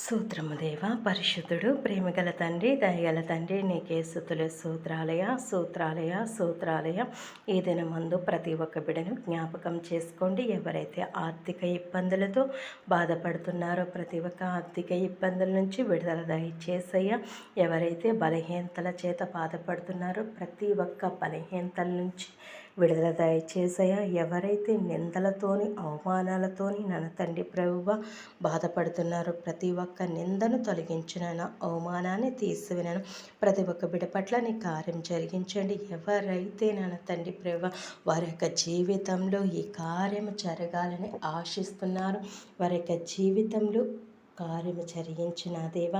సూత్రము దేవ పరిశుద్ధుడు ప్రేమగల తండ్రి దయగల తండ్రి నీకే సుతుల సూత్రాలయ సూత్రాలయ సూత్రాలయ. ఈ దినమందు ప్రతి ఒక్క బిడను జ్ఞాపకం చేసుకోండి. ఎవరైతే ఆర్థిక ఇబ్బందులతో బాధపడుతున్నారో ప్రతి ఒక్క ఆర్థిక ఇబ్బందుల నుంచి విడుదల దయచేసయ్యా. ఎవరైతే బలహీనతల చేత బాధపడుతున్నారో ప్రతి ఒక్క బలహీనతల నుంచి విడుదల దయచేసయ్య. ఎవరైతే నిందలతోని అవమానాలతోని నన్న తండ్రి ప్రభువ బాధపడుతున్నారో ప్రతి ఒక్క నిందను తొలగించినను అవమానాన్ని తీసివినను ప్రతి ఒక్క బిడ పట్ల నీ కార్యం జరిగించండి. ఎవరైతే నన్న తండ్రి ప్రభువ వారి యొక్క జీవితంలో ఈ కార్యం జరగాలని ఆశిస్తున్నారు వారి యొక్క జీవితంలో కార్యము జరిగించిన దేవ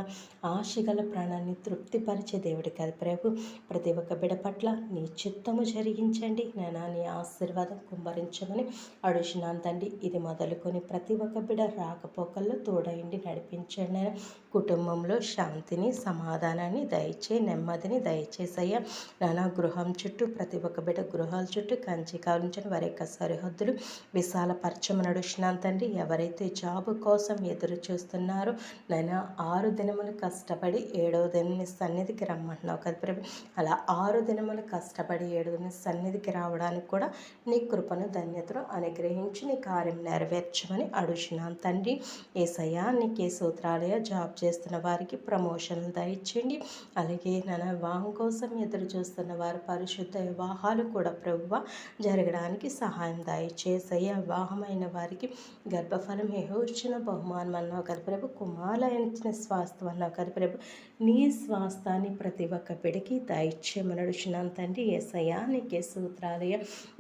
ఆశగల ప్రాణాన్ని తృప్తిపరిచే దేవుడు కదా ప్రభు. ప్రతి ఒక్క బిడ పట్ల నీ చిత్తము జరిగించండి. నేను నీ ఆశీర్వాదం కుమ్మరించమని అడుగుతున్నాను తండ్రి. ఇది మొదలుకొని ప్రతి ఒక్క బిడ రాకపోకల్లో తోడయండి నడిపించండి నేను కుటుంబంలో శాంతిని సమాధానాన్ని దయచే నెమ్మదిని దయచేసయ్యా. నానా గృహం చుట్టూ ప్రతి ఒక్క బిడ గృహాల చుట్టూ కంచి కావించని వారి యొక్క సరిహద్దులు విశాలపరచమని నడుస్తున్నాను తండ్రి. ఎవరైతే జాబు కోసం ఎదురు చూస్తున్నారు అంటున్నారు. నాయన ఆరు దినములు కష్టపడి ఏడవ దిన సన్నిధికి రమ్మంటున్నావు కదా ప్రభు. అలా ఆరు దినములు కష్టపడి ఏడవ దిన సన్నిధికి రావడానికి కూడా నీ కృపను ధన్యతను అనుగ్రహించి నీ కార్యం నెరవేర్చమని అడుగుతున్నాను తండ్రి. ఏసయ్యా నీకే సూత్రాలయ జాబ్ చేస్తున్న వారికి ప్రమోషన్లు దయచేయండి. అలాగే నన్న వివాహం కోసం ఎదురు చూస్తున్న వారు పరిశుద్ధ వివాహాలు కూడా ప్రభువ జరగడానికి సహాయం దయచేసయ్యా వివాహమైన వారికి గర్భఫలం ఏహోర్చిన బహుమానం అన్నావు కదా ప్రభు కుమారులైన ఇచ్చిన స్వాస్థం అన్నావు కదా ప్రభు. నీ స్వాస్థాన్ని ప్రతి ఒక్క బిడికి దైత్యమనడుచున్నాను తండ్రి. ఏసయ్యా నీకే సూత్రాలయ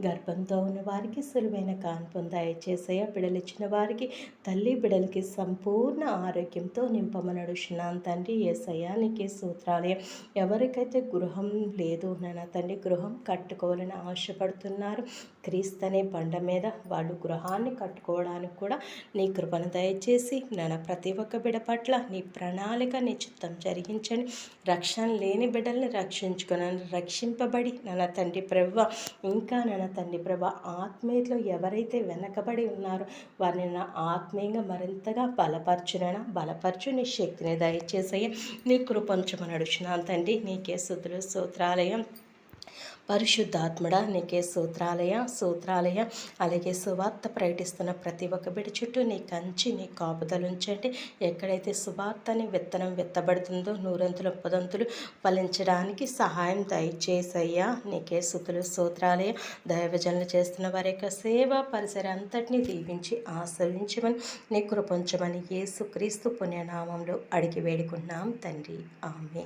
గర్భంతో ఉన్న వారికి సులువైన కాన్పును దయచేసయ్య. బిడలిచ్చిన వారికి తల్లి బిడలకి సంపూర్ణ ఆరోగ్యంతో నింపమనడుచున్నాను తండ్రి. ఏసయ్యా నీకే సూత్రాలయ ఎవరికైతే గృహం లేదు నాన్న తండ్రి గృహం కట్టుకోవాలని ఆశపడుతున్నారు క్రీస్తనే బండ మీద వాళ్ళు గృహాన్ని కట్టుకోవడానికి కూడా నీ కృపను దయచేసి నాన్న ప్రతి ప్రతి ఒక్క బిడ పట్ల నీ ప్రణాళిక నీ చిత్తం జరిగించండి. రక్షణ లేని బిడ్డల్ని రక్షించుకున్నాను రక్షింపబడి నన్న తండ్రి ప్రభ ఇంకా నన్న తండ్రి ప్రభ ఆత్మీయతలో ఎవరైతే వెనకబడి ఉన్నారో వారిని నా ఆత్మీయంగా మరింతగా బలపరచునైనా బలపరచు నీ శక్తిని దయచేసయ్య. నీ కృపంచమని అడుచున్నాను తండ్రి. నీకే శుద్ధులు సూత్రాలయం పరిశుద్ధాత్మడ నీకే సూత్రాలయ సూత్రాలయ అలాగే సువార్త ప్రకటిస్తున్న ప్రతి ఒక్క బిడి చుట్టూ నీ కంచి నీ కాపుదలుంచండి ఉంచండి. ఎక్కడైతే సువార్తని విత్తనం విత్తబడుతుందో నూరంతులు పదంతులు ఫలించడానికి సహాయం దయచేసయ్యా. నీకే సుతులు సూత్రాలయ దైవజనులు చేస్తున్న వారి యొక్క సేవ పరిసర అంతటినీ దీవించి ఆశ్రయించమని నీ కృపంచమని యేసుక్రీస్తు పుణ్యనామంలో అడిగి వేడుకున్నాం తండ్రి. ఆమె